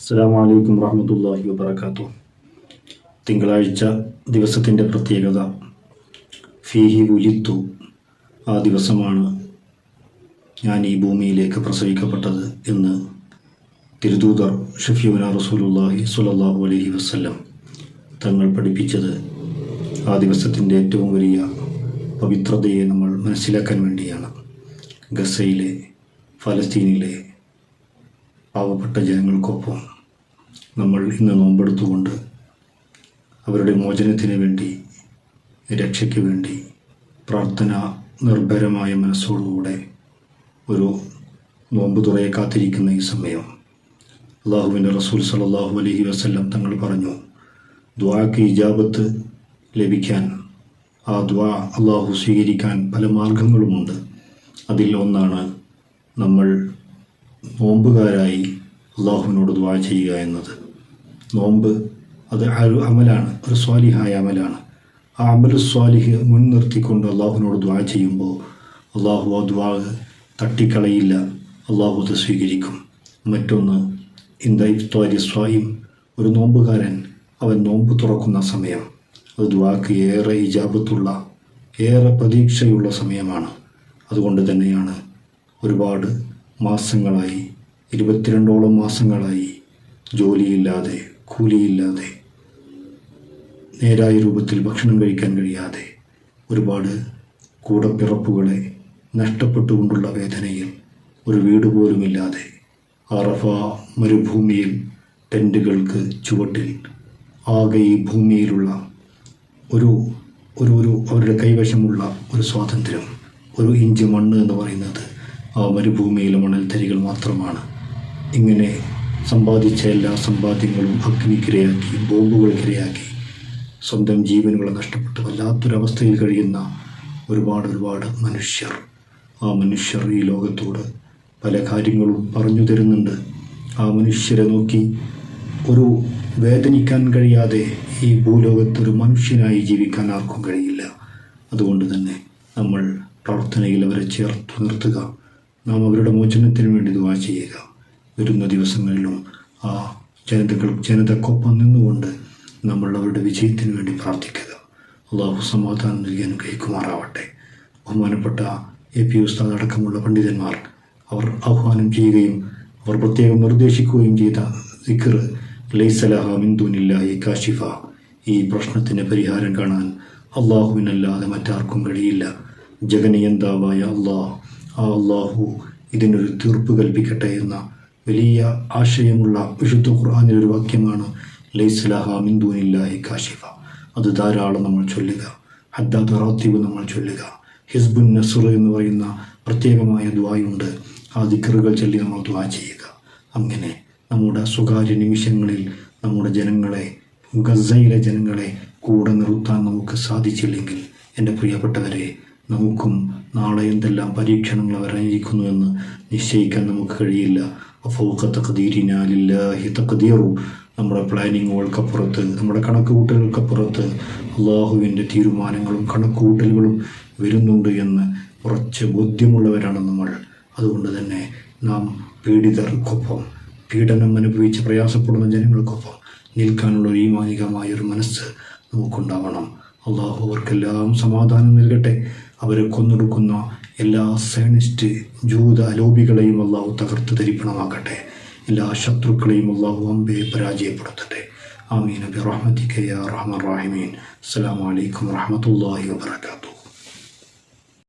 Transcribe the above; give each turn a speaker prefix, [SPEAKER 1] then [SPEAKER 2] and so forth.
[SPEAKER 1] അസ്സാം വലൈക്കും വാഹമത്തല്ലാഹി വാബർക്കാത്തു തിങ്കളാഴ്ച ദിവസത്തിന്റെ പ്രത്യേകത. ഫീഹി ഉലിത്തു ആ ദിവസമാണ് ഞാൻ ഈ ഭൂമിയിലേക്ക് പ്രസവിക്കപ്പെട്ടത് എന്ന് തിരുദൂതർ ഷഫീബന റസൂലുല്ലാഹി സ്വല്ലല്ലാഹു അലഹി വസല്ലം തങ്ങൾ പഠിപ്പിച്ചത്. ആ ദിവസത്തിന്റെ ഏറ്റവും വലിയ പവിത്രതയെ നമ്മൾ മനസ്സിലാക്കാൻ വേണ്ടിയാണ്. ഗസയിലെ ഫലസ്തീനിലെ പാവപ്പെട്ട ജനങ്ങൾക്കൊപ്പം നമ്മൾ ഇന്ന് നോമ്പെടുത്തുകൊണ്ട് അവരുടെ മോചനത്തിന് വേണ്ടി രക്ഷയ്ക്ക് വേണ്ടി പ്രാർത്ഥന നിർഭരമായ മനസ്സോടുകൂടെ ഒരു നോമ്പ് തുറയെ കാത്തിരിക്കുന്ന ഈ സമയം അള്ളാഹുവിന്റെ റസൂൽ സലാഹു അലഹി വസ്ല്ലം തങ്ങൾ പറഞ്ഞു ദ്വാക്ക് ഇജാബത്ത് ലഭിക്കാൻ ആ ദ്വാ അള്ളാഹു സ്വീകരിക്കാൻ പല മാർഗങ്ങളുമുണ്ട്. അതിൽ ഒന്നാണ് നമ്മൾ നോമ്പുകാരായി അള്ളാഹുവിനോട് ദ്വാ ചെയ്യുക എന്നത്. നോമ്പ് അത് ഒരു അമലാണ് ഒരു സ്വാലിഹായ അമലാണ്. ആ അമൽ സ്വാലിഹ് മുൻനിർത്തിക്കൊണ്ട് അള്ളാഹുവിനോട് ദ്വാ ചെയ്യുമ്പോൾ അള്ളാഹു ആ ദ്വാ തട്ടിക്കളയില്ല അള്ളാഹു അത് സ്വീകരിക്കും. മറ്റൊന്ന് ഇഫ്ത്വാരി സ്വായും ഒരു നോമ്പുകാരൻ അവൻ നോമ്പ് തുറക്കുന്ന സമയം. അത് ദ്വാക്ക് ഏറെ ഇജാബത്തുള്ള ഏറെ പ്രതീക്ഷയുള്ള സമയമാണ്. അതുകൊണ്ട് തന്നെയാണ് ഒരുപാട് മാസങ്ങളായി ഇരുപത്തിരണ്ടോളം മാസങ്ങളായി ജോലിയില്ലാതെ കൂലിയില്ലാതെ നേരായ രൂപത്തിൽ ഭക്ഷണം കഴിക്കാൻ കഴിയാതെ ഒരുപാട് കൂടപ്പിറപ്പുകളെ നഷ്ടപ്പെട്ടുകൊണ്ടുള്ള വേദനയിൽ ഒരു വീട് പോലുമില്ലാതെ അറഫ മരുഭൂമിയിൽ ടെന്റുകൾക്ക് ചുവട്ടിൽ ആകെ ഈ ഭൂമിയിലുള്ള ഒരു ഒരു ഒരു അവരുടെ കൈവശമുള്ള ഒരു സ്വാതന്ത്ര്യം ഒരു ഇഞ്ച് മണ്ണ് എന്ന് പറയുന്നത് ആ മരുഭൂമിയിലെ മണൽത്തരികൾ മാത്രമാണ്. ഇങ്ങനെ സമ്പാദിച്ച എല്ലാ സമ്പാദ്യങ്ങളും അഗ്നിക്കിരയാക്കി ബോംബുകൾക്കിരയാക്കി സ്വന്തം ജീവനുകൾ നഷ്ടപ്പെട്ട് വല്ലാത്തൊരവസ്ഥയിൽ കഴിയുന്ന ഒരുപാട് ഒരുപാട് മനുഷ്യർ. ആ മനുഷ്യർ ഈ ലോകത്തോട് പല കാര്യങ്ങളും പറഞ്ഞു തരുന്നുണ്ട്. ആ മനുഷ്യരെ നോക്കി ഒരു വേദനിക്കാൻ കഴിയാതെ ഈ ഭൂലോകത്ത് ഒരു മനുഷ്യനായി ജീവിക്കാൻ ആർക്കും കഴിയില്ല. അതുകൊണ്ട് തന്നെ നമ്മൾ പ്രാർത്ഥനയിൽ അവരെ ചേർത്ത് നിർത്തുക. നാം അവരുടെ മോചനത്തിന് വേണ്ടി ദുവാ ചെയ്യുക. വരുന്ന ദിവസങ്ങളിലും ആ ജനതകൾ ജനതക്കൊപ്പം നിന്നുകൊണ്ട് നമ്മൾ അവരുടെ വിജയത്തിന് വേണ്ടി പ്രാർത്ഥിക്കുക. അള്ളാഹു സമാധാനം നൽകി അനുഗ്രഹിക്കുമാറാവട്ടെ ബഹുമാനപ്പെട്ട എ പി ഉസ്താദ് അടക്കമുള്ള പണ്ഡിതന്മാർ അവർ ആഹ്വാനം ചെയ്യുകയും അവർ പ്രത്യേകം നിർദ്ദേശിക്കുകയും ചെയ്ത സിഖർ ലൈസലഹ ഈ കാശിഫ. ഈ പ്രശ്നത്തിന് പരിഹാരം കാണാൻ അള്ളാഹുവിനല്ലാതെ മറ്റാർക്കും കഴിയില്ല. ജഗനിയന്താവായ അള്ളാഹ് അള്ളാഹു ഇതിനൊരു തീർപ്പ് കൽപ്പിക്കട്ടെ എന്ന വലിയ ആശയമുള്ള വിശുദ്ധ ഖുർആാനിൽ ഒരു വാക്യമാണ് ലൈസ്ലഹ മിന്ദൂനില്ലാഹി കാശിഫ. അത് ധാരാളം നമ്മൾ ചൊല്ലുക ഹദ്ദാദ് റാത്തീബ് നമ്മൾ ചൊല്ലുക ഹിസ്ബുൻ നസുർ എന്ന് പറയുന്ന പ്രത്യേകമായ ദ്വായുണ്ട്. ആ ദിക്കറുകൾ ചൊല്ലി നമ്മൾ ദ്വാ ചെയ്യുക. അങ്ങനെ നമ്മുടെ സ്വകാര്യ നിമിഷങ്ങളിൽ നമ്മുടെ ജനങ്ങളെ ഗസയിലെ ജനങ്ങളെ കൂടെ നിർത്താൻ നമുക്ക് സാധിച്ചില്ലെങ്കിൽ എന്റെ പ്രിയപ്പെട്ടവരെ നമുക്കും നാളെ എന്തെല്ലാം പരീക്ഷണങ്ങൾ വരാനിരിക്കുന്നുവെന്ന് നിശ്ചയിക്കാൻ നമുക്ക് കഴിയില്ല. തഖദീറു. നമ്മുടെ പ്ലാനിങ്ങുകൾക്കപ്പുറത്ത് നമ്മുടെ കണക്കുകൂട്ടലുകൾക്കപ്പുറത്ത് അള്ളാഹുവിന്റെ തീരുമാനങ്ങളും കണക്കുകൂട്ടലുകളും വരുന്നുണ്ട് എന്ന് ഉറച്ച് ബോധ്യമുള്ളവരാണ് നമ്മൾ. അതുകൊണ്ട് തന്നെ നാം പീഡിതർക്കൊപ്പം പീഡനം അനുഭവിച്ച് പ്രയാസപ്പെടുന്ന ജനങ്ങൾക്കൊപ്പം നിൽക്കാനുള്ള ഒരു ഈമാനികമായ ഒരു മനസ്സ് നമുക്കുണ്ടാവണം. അള്ളാഹു അവർക്കെല്ലാം സമാധാനം നൽകട്ടെ. അവരെ കൊന്നൊടുക്കുന്ന എല്ലാ സയനിസ്റ്റ് ജൂത അലോപികളെയും അള്ളാഹു തകർത്ത് ധരിപ്പണമാക്കട്ടെ എല്ലാ ശത്രുക്കളെയും അള്ളാഹു അമ്പെ പരാജയപ്പെടുത്തട്ടെ. ആമീൻ. അബി റഹ്മത്തിക്കയ്യ റഹ്മൻ റാഹിമീൻ. അസ്സലാമു അലൈക്കും വറഹമത്തല്ലാഹി വബർക്കാത്തു